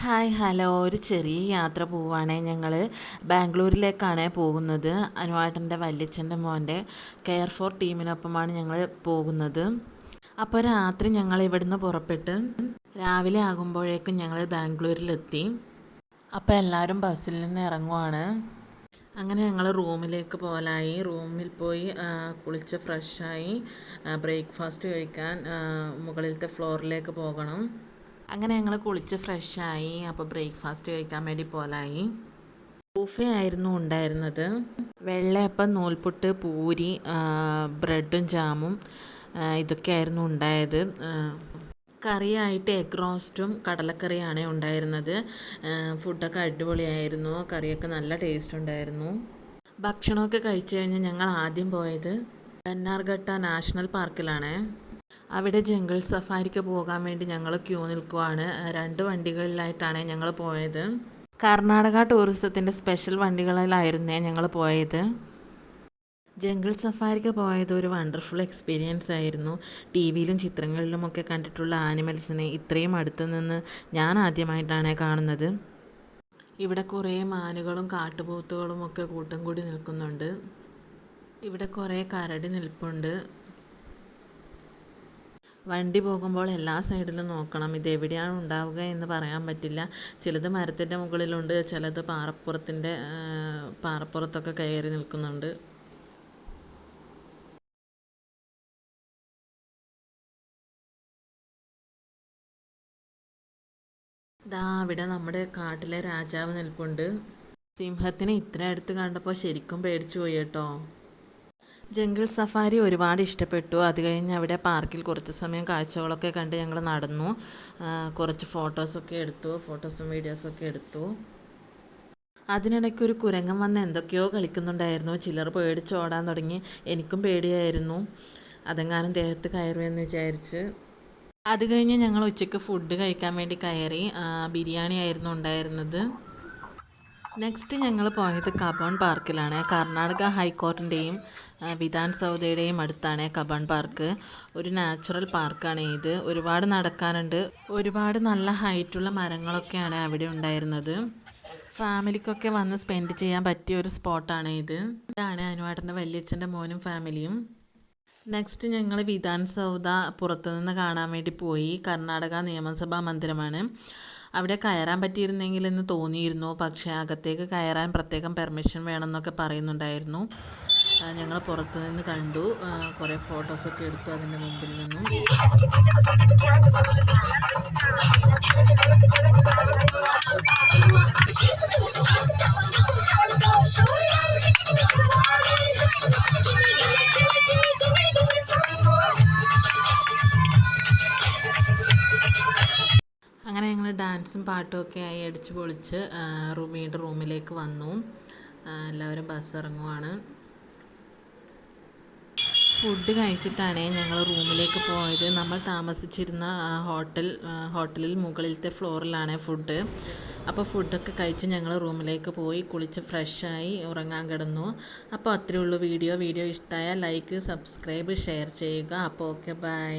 Hi hello. ഒരു ചെറിയ യാത്ര പോവുകയാണേ ഞങ്ങൾ ബാംഗ്ലൂരിലേക്കാണ് പോകുന്നത്. അനുവാട്ടന്റെ വല്യച്ഛന്റെ മോന്റെ കെയർ ഫോർ ടീമിനൊപ്പമാണ് ഞങ്ങൾ പോകുന്നത്. അപ്പോൾ രാത്രി ഞങ്ങൾ ഇവിടുന്ന് പുറപ്പെട്ട് രാവിലെ ആകുമ്പോഴേക്കും ഞങ്ങൾ ബാംഗ്ലൂരിലെത്തി. അപ്പോൾ എല്ലാവരും ബസ്സിൽ നിന്ന് ഇറങ്ങുവാണ്. അങ്ങനെ ഞങ്ങൾ റൂമിലേക്ക് പോലായി റൂമിൽ പോയി കുളിച്ച് ഫ്രഷായി ബ്രേക്ക്ഫാസ്റ്റ് കഴിക്കാൻ മുകളിലത്തെ ഫ്ലോറിലേക്ക് പോകണം. അങ്ങനെ ഞങ്ങൾ കുളിച്ച് ഫ്രഷായി അപ്പോൾ ബ്രേക്ക്ഫാസ്റ്റ് കഴിക്കാൻ വേണ്ടി പോലായി. ആയിരുന്നു ഉണ്ടായിരുന്നത്. വെള്ളയപ്പം നൂൽപുട്ട് പൂരി ബ്രെഡും ജാമും ഇതൊക്കെയായിരുന്നു ഉണ്ടായത്. കറിയായിട്ട് എഗ് റോസ്റ്റും കടലക്കറിയാണ് ഉണ്ടായിരുന്നത്. ഫുഡൊക്കെ അടിപൊളിയായിരുന്നു. കറിയൊക്കെ നല്ല ടേസ്റ്റ് ഉണ്ടായിരുന്നു. ഭക്ഷണമൊക്കെ കഴിച്ചു കഴിഞ്ഞാൽ ഞങ്ങൾ ആദ്യം പോയത് ബന്നാർഘട്ട നാഷണൽ പാർക്കിലാണ്. അവിടെ ജംഗിൾ സഫാരിക്ക് പോകാൻ വേണ്ടി ഞങ്ങൾ ക്യൂ നിൽക്കുവാണ്. രണ്ട് വണ്ടികളിലായിട്ടാണ് ഞങ്ങൾ പോയത്. കർണാടക ടൂറിസത്തിന്റെ സ്പെഷ്യൽ വണ്ടികളിലായിരുന്നേ ഞങ്ങൾ പോയത്. ജംഗിൾ സഫാരിക്ക് പോയത് ഒരു വണ്ടർഫുൾ എക്സ്പീരിയൻസ് ആയിരുന്നു. ടി വിയിലും ചിത്രങ്ങളിലും ഒക്കെ കണ്ടിട്ടുള്ള ആനിമൽസിനെ ഇത്രയും അടുത്ത് നിന്ന് ഞാൻ ആദ്യമായിട്ടാണ് കാണുന്നത്. ഇവിടെ കുറേ മാനുകളും കാട്ടുപോത്തുകളും ഒക്കെ കൂട്ടം കൂടി നിൽക്കുന്നുണ്ട്. ഇവിടെ കുറേ കരടി നിൽപ്പുണ്ട്. വണ്ടി പോകുമ്പോൾ എല്ലാ സൈഡിലും നോക്കണം. ഇത് എവിടെയാണ് ഉണ്ടാവുക എന്ന് പറയാൻ പറ്റില്ല. ചിലത് മരത്തിന്റെ മുകളിലുണ്ട് ചിലത് പാറപ്പുറത്തിന്റെ പാറപ്പുറത്തൊക്കെ കയറി നിൽക്കുന്നുണ്ട്. ദാ അവിടെ നമ്മുടെ കാട്ടിലെ രാജാവ് നിൽപ്പുണ്ട്. സിംഹത്തിനെ ഇത്ര അടുത്ത് കണ്ടപ്പോൾ ശരിക്കും പേടിച്ചു പോയി കേട്ടോ. ജംഗിൾ സഫാരി ഒരുപാട് ഇഷ്ടപ്പെട്ടു. അത് കഴിഞ്ഞ് അവിടെ പാർക്കിൽ കുറച്ച് സമയം കാഴ്ചകളൊക്കെ കണ്ട് ഞങ്ങൾ നടന്നു. കുറച്ച് ഫോട്ടോസൊക്കെ എടുത്തു. ഫോട്ടോസും വീഡിയോസൊക്കെ എടുത്തു. അതിനിടയ്ക്ക് ഒരു കുരങ്ങൻ വന്ന് എന്തൊക്കെയോ കളിക്കുന്നുണ്ടായിരുന്നു. ചിലർ പേടിച്ച് ഓടാൻ തുടങ്ങി. എനിക്കും പേടിയായിരുന്നു. അതെങ്ങാനും ദേഹത്ത് കയറുമെന്ന് വിചാരിച്ച്. അത് കഴിഞ്ഞ് ഞങ്ങൾ ഉച്ചയ്ക്ക് ഫുഡ് കഴിക്കാൻ വേണ്ടി കയറി. ബിരിയാണി ആയിരുന്നു ഉണ്ടായിരുന്നത്. നെക്സ്റ്റ് ഞങ്ങൾ പോയത് കബോൺ പാർക്കിലാണ് കർണാടക ഹൈക്കോർട്ടിന്റെയും വിധാൻസൗദയുടെയും അടുത്താണ് കബോൺ പാർക്ക് ഒരു നാച്ചുറൽ പാർക്കാണ് ഇത്. ഒരുപാട് നടക്കാനുണ്ട്. ഒരുപാട് നല്ല ഹൈറ്റുള്ള മരങ്ങളൊക്കെയാണ് അവിടെ ഉണ്ടായിരുന്നത്. ഫാമിലിക്കൊക്കെ വന്ന് സ്പെൻഡ് ചെയ്യാൻ പറ്റിയ ഒരു സ്പോട്ടാണ് ഇത്. ഇതാണ് അനുവാട്ടന്റെ വല്യച്ഛന്റെ മോനും ഫാമിലിയും. നെക്സ്റ്റ് ഞങ്ങൾ വിധാൻ സൗദ പുറത്തുനിന്ന് കാണാൻ വേണ്ടി പോയി. കർണാടക നിയമസഭാ മന്ദിരമാണ്. അവിടെ കയറാൻ പറ്റിയിരുന്നെങ്കിൽ എന്ന് തോന്നിയിരുന്നു. പക്ഷേ അകത്തേക്ക് കയറാൻ പ്രത്യേകം പെർമിഷൻ വേണമെന്നൊക്കെ പറയുന്നുണ്ടായിരുന്നു. ഞങ്ങൾ പുറത്തു നിന്ന് കണ്ടു. കുറേ ഫോട്ടോസൊക്കെ എടുത്തു അതിന്റെ മുമ്പിൽ നിന്നും. ഡാൻസും പാട്ടും ഒക്കെ ആയി അടിച്ചു പൊളിച്ച് റൂമിയുടെ റൂമിലേക്ക് വന്നു. എല്ലാവരും ബസ് ഇറങ്ങുവാണ്. ഫുഡ് കഴിച്ചിട്ടാണ് ഞങ്ങൾ റൂമിലേക്ക് പോയത്. നമ്മൾ താമസിച്ചിരുന്ന ഹോട്ടൽ ഹോട്ടലിൽ മുകളിലത്തെ ഫ്ലോറിലാണ് ഫുഡ് അപ്പോൾ ഫുഡൊക്കെ കഴിച്ച് ഞങ്ങൾ റൂമിലേക്ക് പോയി കുളിച്ച് ഫ്രഷായി ഉറങ്ങാൻ കിടന്നു. അപ്പോൾ അത്രയേ ഉള്ളൂ വീഡിയോ. വീഡിയോ ഇഷ്ടമായ ലൈക്ക് സബ്സ്ക്രൈബ് ഷെയർ ചെയ്യുക. അപ്പോൾ ഓക്കെ ബൈ